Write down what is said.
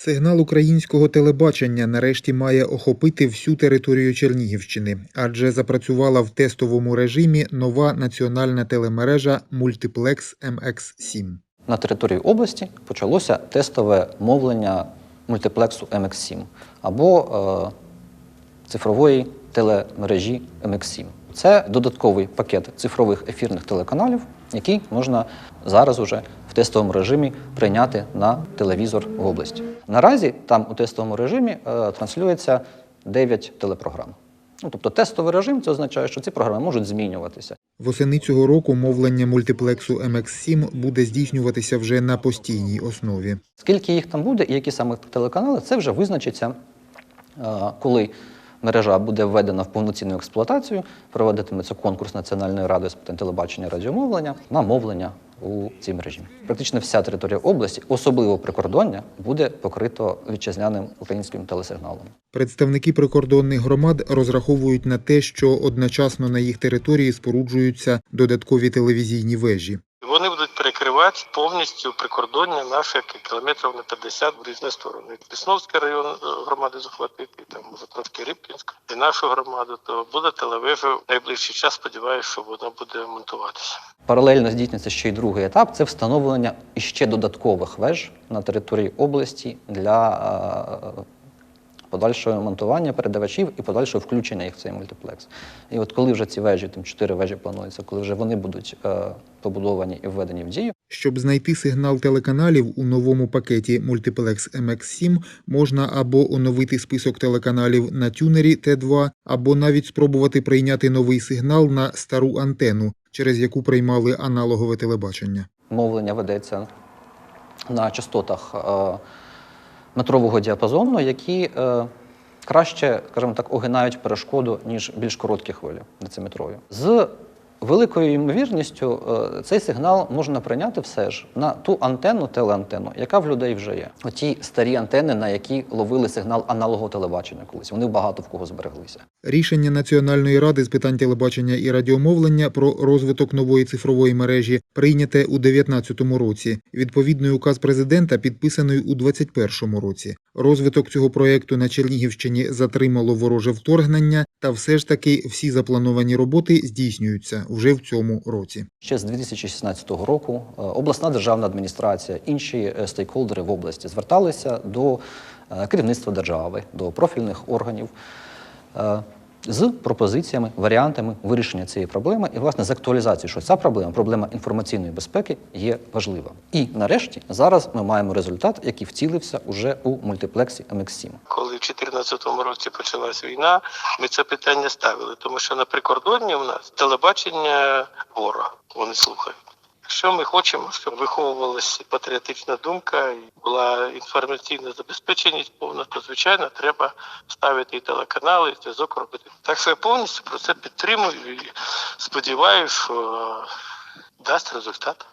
Сигнал українського телебачення нарешті має охопити всю територію Чернігівщини, адже запрацювала в тестовому режимі нова національна телемережа Multiplex MX7. На території області почалося тестове мовлення мультиплексу MX7 або е, цифрової телемережі MX7. Це додатковий пакет цифрових ефірних телеканалів, який можна зараз уже в тестовому режимі прийняти на телевізор в області. Наразі там у тестовому режимі е, транслюється 9 телепрограм. Ну, тобто тестовий режим це означає, що ці програми можуть змінюватися. Восени цього року мовлення мультиплексу MX7 буде здійснюватися вже на постійній основі. Скільки їх там буде і які саме телеканали, це вже визначиться, е, коли мережа буде введена в повноцінну експлуатацію, проводитиметься конкурс Національної ради з питань телебачення і радіомовлення на мовлення у цій мережі. Практично вся територія області, особливо прикордоння, буде покрито вітчизняним українським телесигналом. Представники прикордонних громад розраховують на те, що одночасно на їх території споруджуються додаткові телевізійні вежі. Вони будуть перекривати повністю прикордоння наших кілометрів на 50 в різні сторони. Лісновський район е, громади захватити, там Затонський Рибкінськ і нашу громаду, то буде телевежа в найближчий час. Сподіваюся, що вона буде монтуватися. Паралельно здійснюється ще й другий етап це встановлення іще додаткових веж на території області для е, подальшого монтування передавачів і подальшого включення їх в цей мультиплекс. І от коли вже ці вежі, там чотири вежі планується, коли вже вони будуть е, побудовані і введені в дію, Щоб знайти сигнал телеканалів у новому пакеті Multiplex MX7, можна або оновити список телеканалів на тюнері Т2, або навіть спробувати прийняти новий сигнал на стару антенну, через яку приймали аналогове телебачення. мовлення ведеться на частотах е, метрового діапазону, які е, краще, скажімо так, огинають перешкоду, ніж більш короткі хвилі дециметрові. З великою ймовірністю е, цей сигнал можна прийняти все ж на ту антенну, телеантенну, яка в людей вже є. Оті старі антени, на які ловили сигнал аналогового телебачення колись. Вони багато в кого збереглися. Рішення Національної ради з питань телебачення і радіомовлення про розвиток нової цифрової мережі прийняте у 2019 році. Відповідний указ президента підписаний у 2021 році. Розвиток цього проекту на Чернігівщині затримало вороже вторгнення, та все ж таки всі заплановані роботи здійснюються вже в цьому році. Ще з 2016 року е, обласна державна адміністрація, інші е, стейкхолдери в області зверталися до е, керівництва держави, до профільних органів з пропозиціями, варіантами вирішення цієї проблеми і, власне, з актуалізацією, що ця проблема, проблема інформаційної безпеки, є важлива. І нарешті зараз ми маємо результат, який вцілився уже у мультиплексі MX7. Коли в 2014 році почалась війна, ми це питання ставили, тому що на прикордонні у нас телебачення ворога. Вони слухають. Якщо ми хочемо, щоб виховувалася патріотична думка і була інформаційна забезпеченість повна, то звичайно треба ставити і телеканали, і зв'язок робити. Так що я повністю про це підтримую і сподіваюся, що дасть результат.